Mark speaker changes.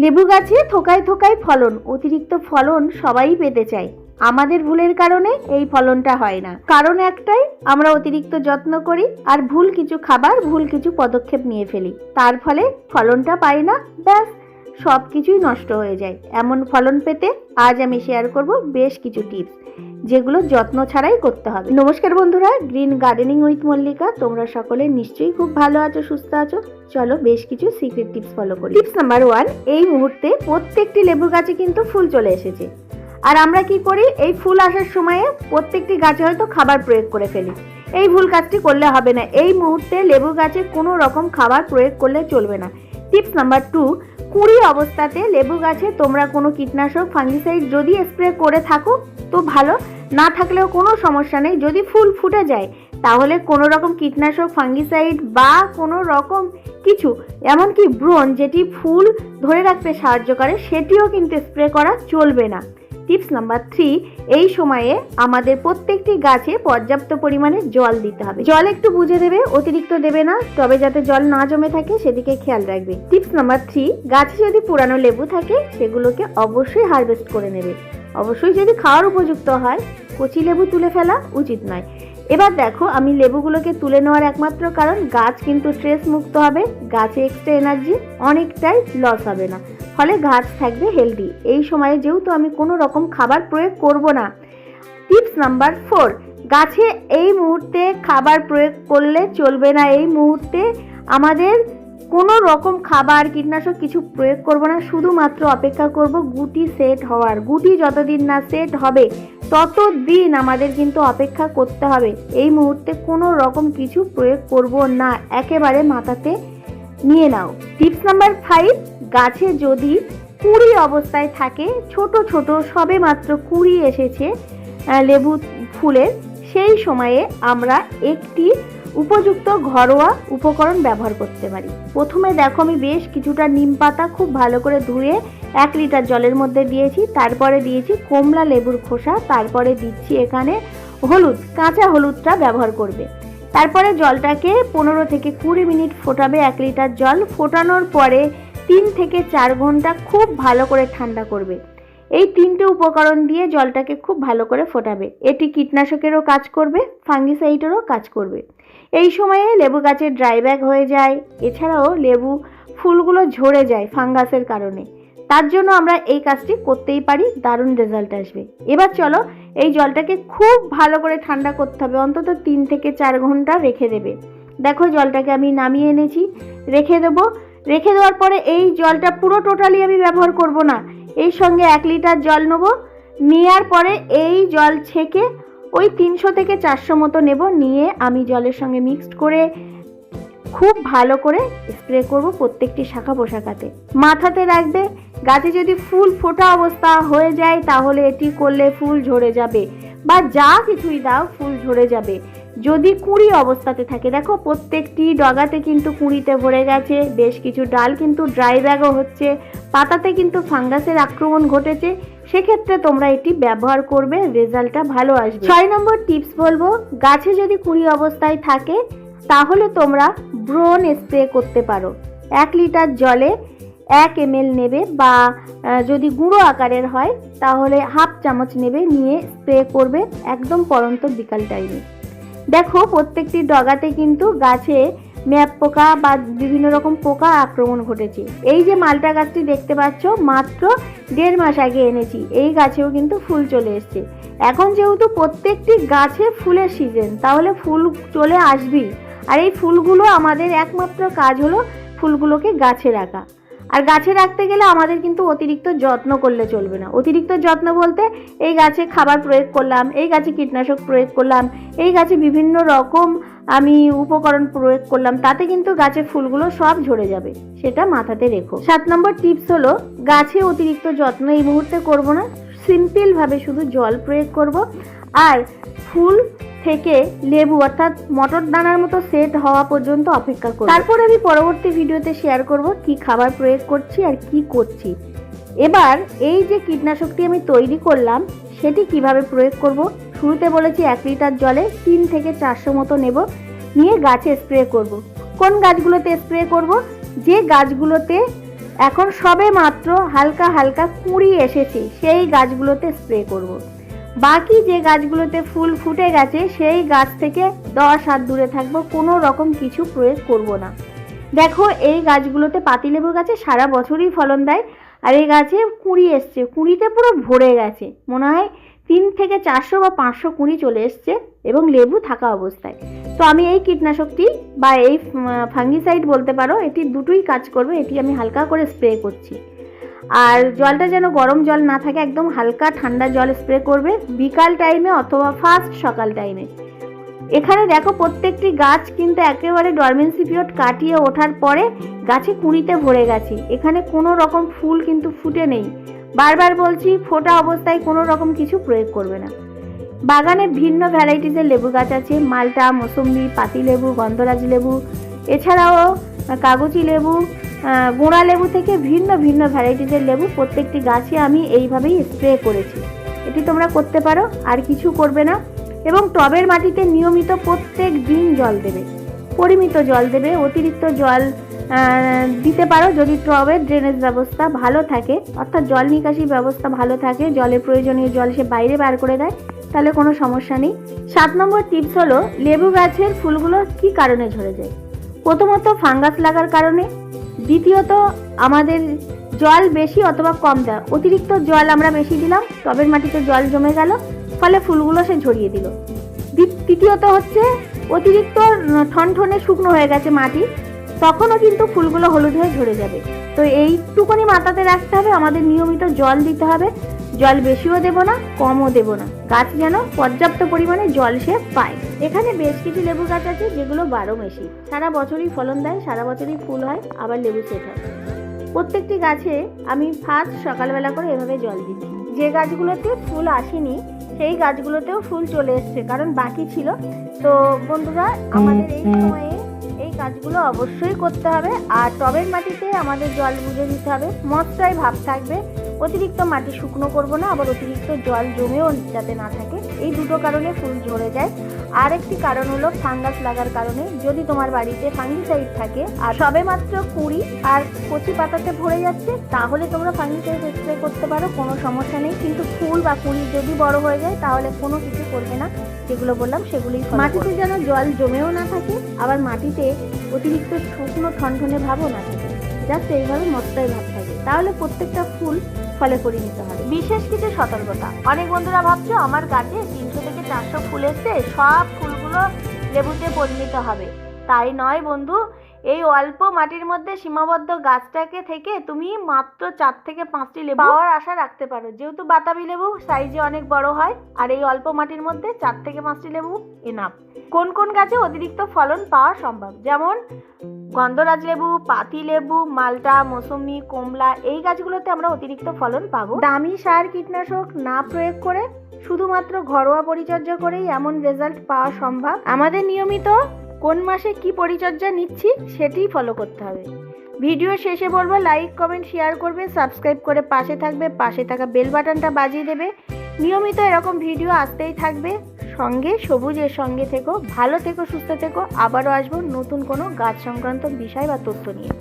Speaker 1: লেবু গাছে থোকায় থোকায় ফলন, অতিরিক্ত ফলন সবাই পেতে চায়। আমাদের ভুলের কারণে এই ফলনটা হয় না। কারণ একটাই, আমরা অতিরিক্ত যত্ন করি আর ভুল কিছু খাবার, ভুল কিছু পদক্ষেপ নিয়ে ফেলি। তার ফলে ফলনটা পাই না, ব্যাস। সব কিছুই নষ্ট হয়ে যায়। এমন ফলন পেতে আজ আমি শেয়ার করব বেশ কিছু টিপস যেগুলো যত্ন ছাড়াই করতে হবে। নমস্কার বন্ধুরা গ্রিন গার্ডেনিং উইথ মল্লিকা তোমরা সকলে নিশ্চয়ই খুব ভালো আছো, সুস্থ আছো। চলো বেশ কিছু সিক্রেট টিপস ফলো করি। টিপস নাম্বার ওয়ান এই মুহূর্তে প্রত্যেকটি লেবু গাছে কিন্তু ফুল চলে এসেছে। আর আমরা কি করি? এই ফুল আসার সময়ে প্রত্যেকটি গাছে হয়তো খাবার প্রয়োগ করে ফেলি। এই ভুল কাজটি করলে হবে না। এই মুহূর্তে লেবু গাছে কোনো রকম খাবার প্রয়োগ করলে চলবে না। টিপস নাম্বার টু কুড়ি অবস্থাতে লেবু গাছে তোমরা কোনো কীটনাশক, ফাঙ্গিসাইড যদি স্প্রে করে থাকো, তো ভালো। না থাকলেও কোনো সমস্যা নেই। যদি ফুল ফুটে যায়, তাহলে কোনো রকম কীটনাশক, ফাঙ্গিসাইড বা কোনো রকম কিছু, এমনকি ব্রোন যেটি ফুল ধরে রাখতে সাহায্য করে, সেটিও কিন্তু স্প্রে করা চলবে না। টিপস নাম্বার থ্রি এই সময়ে আমাদের প্রত্যেকটি গাছে পর্যাপ্ত পরিমাণে জল দিতে হবে। জল একটু বুঝে দেবে, অতিরিক্ত দেবে না, তবে যাতে জল না জমে থাকে সেদিকে খেয়াল রাখবে। টিপস নাম্বার থ্রি গাছে যদি পুরানো লেবু থাকে, সেগুলোকে অবশ্যই হারভেস্ট করে নেবে। অবশ্যই যদি খাওয়ার উপযুক্ত হয়, কচি লেবু তুলে ফেলা উচিত নয়। এবার দেখো, আমি লেবুগুলোকে তুলে নেওয়ার একমাত্র কারণ, গাছ কিন্তু স্ট্রেস মুক্ত হবে, গাছে এক্সট্রা এনার্জি অনেকটাই লস হবে না। ফলে গাছ থাকবে হেলদি এই সময়ে যেহেতু আমি কোনো রকম খাবার প্রয়োগ করব না। টিপস নাম্বার ফোর গাছে এই মুহূর্তে খাবার প্রয়োগ করলে চলবে না। এই মুহূর্তে আমাদের কোনো রকম খাবার, কীটনাশক কিছু প্রয়োগ করব না, শুধুমাত্র অপেক্ষা করব গুটি সেট হওয়ার। গুটি যতদিন না সেট হবে, ততদিন আমাদের কিন্তু অপেক্ষা করতে হবে। এই মুহূর্তে কোনো রকম কিছু প্রয়োগ করব না, একেবারে মাথাতে নিয়ে নাও। টিপস নাম্বার ফাইভ, গাছে যদি কুড়ি অবস্থায় থাকে, ছোট ছোট সবে মাত্র কুড়ি এসেছে লেবু ফুলের, সেই সময়ে আমরা একটি উপযুক্ত ঘরোয়া উপকরণ ব্যবহার করতে পারি। প্রথমে দেখো আমি বেশ কিছুটা নিম পাতা খুব ভালো করে ধুয়ে এক লিটার জলের মধ্যে দিয়েছি, তারপরে দিয়েছি কমলা লেবুর খোসা, তারপরে দিচ্ছি এখানে হলুদ, কাঁচা হলুদটা ব্যবহার করবে। তারপরে জলটাকে পনেরো থেকে কুড়ি মিনিট ফোটাবে এক লিটার জল, ফোটানোর পরে তিন থেকে চার ঘণ্টা খুব ভালো করে ঠান্ডা করবে। এই তিনটে উপকরণ দিয়ে জলটাকে খুব ভালো করে ফোটাবে। এটি কীটনাশকেরও কাজ করবে, ফাঙ্গিসাইডেরও কাজ করবে। এই সময়ে লেবু গাছের ড্রাই ব্যাগ হয়ে যায়, এছাড়াও লেবু ফুলগুলো ঝরে যায় ফাঙ্গাসের কারণে। তার জন্য আমরা এই কাজটি করতেই পারি, দারুণ রেজাল্ট আসবে। এবার চলো, এই জলটাকে খুব ভালো করে ঠান্ডা করতে হবে, অন্তত তিন থেকে চার ঘণ্টা রেখে দেবে। দেখো জলটাকে আমি নামিয়ে এনেছি, রেখে দেবো। রেখে দেওয়ার পরে এই জলটা পুরো টোটালি আমি ব্যবহার করব না। এই সঙ্গে এক লিটার জল নেব। নেওয়ার পরে এই জল ছেঁকে ওই তিনশো থেকে চারশো মতো নেব। নিয়ে আমি জলের সঙ্গে মিক্সড করে খুব ভালো করে স্প্রে করব প্রত্যেকটি শাখা পোশাকাতে মাথাতে রাখবে, গাছে যদি ফুল ফোটা অবস্থা হয়ে যায় তাহলে এটি করলে ফুল ঝরে যাবে। বা যা কিছুই দাও, ফুল ঝরে যাবে। যদি কুড়ি অবস্থাতে থাকে, দেখো প্রত্যেকটি ডগাতে কিন্তু কুড়িতে ভরে গেছে, বেশ কিছু ডাল কিন্তু ড্রাই ব্যাগও হচ্ছে, পাতাতে কিন্তু ফাঙ্গাসের আক্রমণ ঘটেছে, সেক্ষেত্রে তোমরা এটি ব্যবহার করবে রেজাল্টটা ভালো আসবে। ছয় নম্বর টিপস বলব, গাছে যদি কুড়ি অবস্থায় থাকে, তাহলে তোমরা ব্রোন স্প্রে করতে পারো। এক লিটার জলে এক এম নেবে বা যদি গুঁড়ো আকারের হয়, তাহলে হাফ চামচ নেবে, নিয়ে স্প্রে করবে, একদম পরন্ত বিকাল টাইমে দেখো, প্রত্যেকটি ডগাতে কিন্তু গাছে ম্যাপ পোকা বা বিভিন্ন রকম পোকা আক্রমণ ঘটেছে। এই যে মালটা গাছটি দেখতে পাচ্ছ, মাত্র দেড় মাস আগে এনেছি। এই গাছেও কিন্তু ফুল চলে এসছে। এখন যেহেতু প্রত্যেকটি গাছে ফুলের সিজন তাহলে ফুল চলে আসবেই। আর এই ফুলগুলো আমাদের একমাত্র কাজ হলো ফুলগুলোকে গাছে রাখা। আর গাছে রাখতে গেলে আমাদের কিন্তু অতিরিক্ত যত্ন করলে চলবে না। অতিরিক্ত যত্ন বলতে এই গাছে খাবার প্রয়োগ করলাম, এই গাছে কীটনাশক প্রয়োগ করলাম, এই গাছে বিভিন্ন রকম আমি উপকরণ প্রয়োগ করলাম, তাতে কিন্তু গাছের ফুলগুলো সব ঝরে যাবে, সেটা মাথাতে রেখো। সাত নম্বর টিপস হলো, গাছে অতিরিক্ত যত্ন এই মুহূর্তে করব না, সিম্পলভাবে শুধু জল প্রয়োগ করব, আর ফুল থেকে লেবু অর্থাৎ মটর দানার মতো সেট হওয়া পর্যন্ত অপেক্ষা করব তারপর আমি পরবর্তী ভিডিওতে শেয়ার করব কি খাবার প্রয়োগ করছি আর কি করছি। এবার এই যে কীটনাশকটি আমি তৈরি করলাম, সেটি কীভাবে প্রয়োগ করব? শুরুতে বলেছি এক লিটার জলে তিন থেকে চারশো মতো নেব। নিয়ে গাছে স্প্রে করব। কোন গাছগুলোতে স্প্রে করব? যে গাছগুলোতে এখন সবে মাত্র হালকা হালকা কুঁড়ি এসেছে, সেই গাছগুলোতে স্প্রে করব। বাকি যে গাছগুলোতে ফুল ফুটে গেছে, সেই গাছ থেকে দশ হাত দূরে থাকব, কোনো রকম কিছু প্রয়োগ করব না। দেখো, এই গাছগুলোতে পাতিলেবু গাছে সারা বছরই ফলন দেয়, আর এই গাছে কুঁড়ি এসছে, কুঁড়িতে পুরো ভরে গেছে। মনে হয় তিন থেকে চারশো বা পাঁচশো কুঁড়ি চলে এসছে এবং লেবু থাকা অবস্থায়। তো আমি এই কীটনাশকটি বা এই ফাঙ্গিসাইড বলতে পারো, এটি দুটোই কাজ করবে, এটি আমি হালকা করে স্প্রে করছি। আর জলটা যেন গরম জল না থাকে, একদম হালকা ঠান্ডা জল স্প্রে করবে বিকাল টাইমে অথবা ফার্স্ট সকাল টাইমে এখানে দেখো প্রত্যেকটি গাছ কিন্তু একেবারে ডরমেন্সি পিরিয়ড কাটিয়ে ওঠার পরে গাছে কুঁড়িতে ভরে গেছে। এখানে কোনো রকম ফুল কিন্তু ফুটে নেই। বারবার বলছি, ফোটা অবস্থায় কোনো রকম কিছু প্রয়োগ করবে না। বাগানে ভিন্ন ভ্যারাইটিসের লেবু গাছ আছে, মালটা, মৌসুম্বি, পাতিলেবু, গন্ধরাজ লেবু। এছাড়াও কাগজি লেবু গোড়া লেবু থেকে ভিন্ন ভিন্ন ভ্যারাইটিসের লেবু প্রত্যেকটি গাছে আমি এইভাবেই স্প্রে করেছি। এটি তোমরা করতে পারো, আর কিছু করবে না। এবং টবের মাটিতে নিয়মিত প্রত্যেক দিন জল দেবে, পরিমিত জল দেবে, অতিরিক্ত জল দিতে পারো যদি টবের ড্রেনেজ ব্যবস্থা ভালো থাকে। অর্থাৎ জল নিকাশি ব্যবস্থা ভালো থাকে জলের প্রয়োজনীয় জল সে বাইরে বার করে দেয়, তাহলে কোনো সমস্যা নেই। সাত নম্বর টিপস হলো লেবু গাছের ফুলগুলো কি কারণে ঝরে যায়? প্রথমত ফাঙ্গাস লাগার কারণে, দ্বিতীয়ত আমাদের জল বেশি অথবা কম দেয়। অতিরিক্ত জল আমরা বেশি দিলাম, টবের মাটিতে জল জমে গেল, ফলে ফুলগুলো সে ঝরিয়ে দিল। তৃতীয়ত হচ্ছে অতিরিক্ত ঠনঠনে শুকনো হয়ে গেছে মাটি, তখনও কিন্তু ফুলগুলো হলুদ হয়ে ঝরে যাবে। তো এইটুকুনি মাথাতে রাখতে হবে, আমাদের নিয়মিত জল দিতে হবে। জল বেশিও দেবো না কমও দেবো না। গাছ যেন পর্যাপ্ত পরিমাণে জল সে পায়। এখানে বেশ কিছু লেবু গাছ আছে যেগুলো বারো মেশি সারা বছরই ফলন দেয় সারা বছরই ফুল হয় আবার লেবু সেট হয়। প্রত্যেকটি গাছে আমি ফার্স্ট সকালবেলা করে এভাবে জল দিচ্ছি যে গাছগুলোতে ফুল আসেনি সেই গাছগুলোতেও ফুল চলে এসছে কারণ বাকি ছিল। তো বন্ধুরা আমাদের এই সময়ে এই কাজগুলো অবশ্যই করতে হবে আর টবের মাটিতে আমাদের জল বুঝে দিতে হবে। মশাই ভাব থাকবে। অতিরিক্ত মাটি শুকনো করব না, আবার অতিরিক্ত জল জমেও যাতে না থাকে। এই দুটো কারণে ফুল ঝরে যায়। আর একটি কারণ হলো ফাঙ্গাস লাগার কারণে। যদি তোমার বাড়িতে ফাঙ্গিসাইড থাকে, আর সবে মাত্র কুড়ি আর কচি পাতাতে ভরে যাচ্ছে, তাহলে তোমরা ফাঙ্গিসাইড স্প্রে করতে পারো, কোনো সমস্যা নেই। কিন্তু ফুল বা কুড়ি যদি বড় হয়ে যায়, তাহলে কোনো কিছু করবে না। যেগুলো বললাম সেগুলি মাটিতে যেন জল জমেও না থাকে, আবার মাটিতে অতিরিক্ত শুকনো ঠনঠনে ভাবও না থাকে। জাস্ট এইভাবে মশলাই ভাব থাকে। তাহলে প্রত্যেকটা ফুল ফলে পরিণত হবে। বিশেষ কিছু সতর্কতা। অনেক বন্ধুরা ভাবছ, আমার গাছে তিনশো থেকে চারশো ফুল এসছে, সব ফুলগুলো লেবুতে পরিণত হবে। তাই নয় বন্ধু এই অল্প মাটির মধ্যে সীমাবদ্ধ গাছটাকে থেকে তুমি মাত্র চার থেকে পাঁচটি লেবু পাওয়ার আশা রাখতে পারো। যেহেতু বাতাবি লেবু সাইজে অনেক বড় হয়, আর এই অল্প মাটির মধ্যে চার থেকে পাঁচটি লেবু এনাফ কোন কোন গাছে অতিরিক্ত ফলন পাওয়া সম্ভব? যেমন গন্ধরাজ লেবু, পাতি লেবু, মালটা, মৌসুমি, কমলা, এই গাছগুলোতে আমরা অতিরিক্ত ফলন পাবো। দামি সার, কীটনাশক না প্রয়োগ করে শুধুমাত্র ঘরোয়া পরিচর্যা করেই এমন রেজাল্ট পাওয়া সম্ভব। আমাদের নিয়মিত কোন মাসে কি পরিচর্যা নিচ্ছি সেটি ফলো করতে হবে। ভিডিও শেষে বলব লাইক কমেন্ট শেয়ার করবে সাবস্ক্রাইব করে পাশে থাকবে, পাশে থাকা বেল বাটনটা বাজিয়ে দেবে। নিয়মিত এরকম ভিডিও আসতেই থাকবে। সঙ্গে সবুজের সঙ্গে থেকো, ভালো থেকো, সুস্থ থেকো। আবারও আসব নতুন কোনো গাছ সংক্রান্ত বিষয় বা তথ্য নিয়ে।